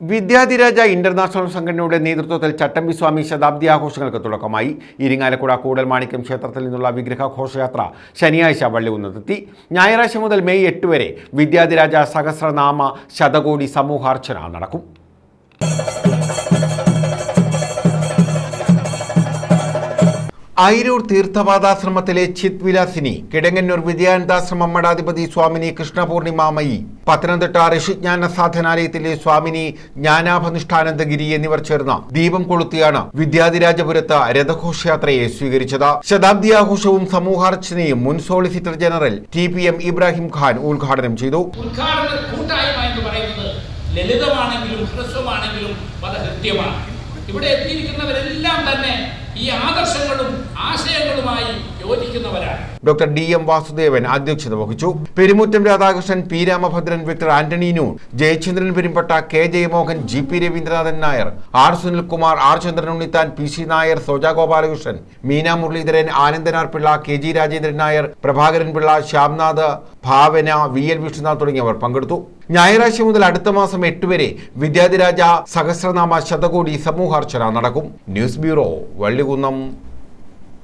Vidyadhiraja international സംഘടനയുടെ നേതൃത്വത്തിൽ ചട്ടമ്പി സ്വാമി ശതാബ്ദി ആഘോഷങ്ങൾക്ക് തുടക്കമായി. ഇരിങ്ങാലക്കുട കൂടൽമാണിക്യം ക്ഷേത്രത്തിൽ നിന്നുള്ള വിഗ്രഹ ഘോഷയാത്ര ശനിയാഴ്ച വള്ളികുന്നത്തെത്തി ഞായറാഴ്ച മുതൽ മെയ് എട്ട് വരെ വിദ്യാധിരാജ സഹസ്രനാമ ശതകോടി സമൂഹാർച്ചന നടക്കും. ഐരൂർ തീർത്ഥവാദാശ്രമത്തിലെ ചിത് വിലാസിനി കിടങ്ങന്നൂർ വിദ്യാനന്ദാശ്രമം മഠാധിപതി സ്വാമിനി കൃഷ്ണപൂർണിമാമയി പത്തനംതിട്ട ഋഷിജ്ഞാന സാധനാലയത്തിലെ സ്വാമിനി ജ്ഞാനാഭനിഷ്ഠാനന്ദഗിരി എന്നിവർ ചേർന്ന് ദീപം കൊളുത്തിയാണ് വിദ്യാധിരാജപുരത്ത് രഥഘോഷയാത്രയെ സ്വീകരിച്ചത്. ശതാബ്ദി ആഘോഷവും സമൂഹാർച്ചനയും മുൻ solicitor general T P M Ibrahim Khan ഉദ്ഘാടനം ചെയ്തു. ലളിതമാണെങ്കിലും ഇവിടെ എത്തിയിരിക്കുന്നവരെല്ലാം തന്നെ ഈ ആദർശങ്ങളും ഡോക്ടർ ഡി എം വാസുദേവൻ അധ്യക്ഷത വഹിച്ചു. Perumuttam Radhakrishnan P Ramabhadran Victor Antony noon Jayachandran Perumpatta K Jayamohan G P Ravindranathan Nair R Sunilkumar R Chandran Unnithan P C Nair Soja Gopalakrishnan Meena Muraleedharan Anandanar Pillai K G Rajendran Nair Prabhakaran Pillai Shyamnath Bhavana V L Vishnunath തുടങ്ങിയവർ പങ്കെടുത്തു. ഞായറാഴ്ച മുതൽ അടുത്ത മാസം എട്ട് വരെ വിദ്യാധിരാജ സഹസ്രനാമ ശതകോടി സമൂഹാർച്ചന നടക്കും. News bureau Vallikunnam.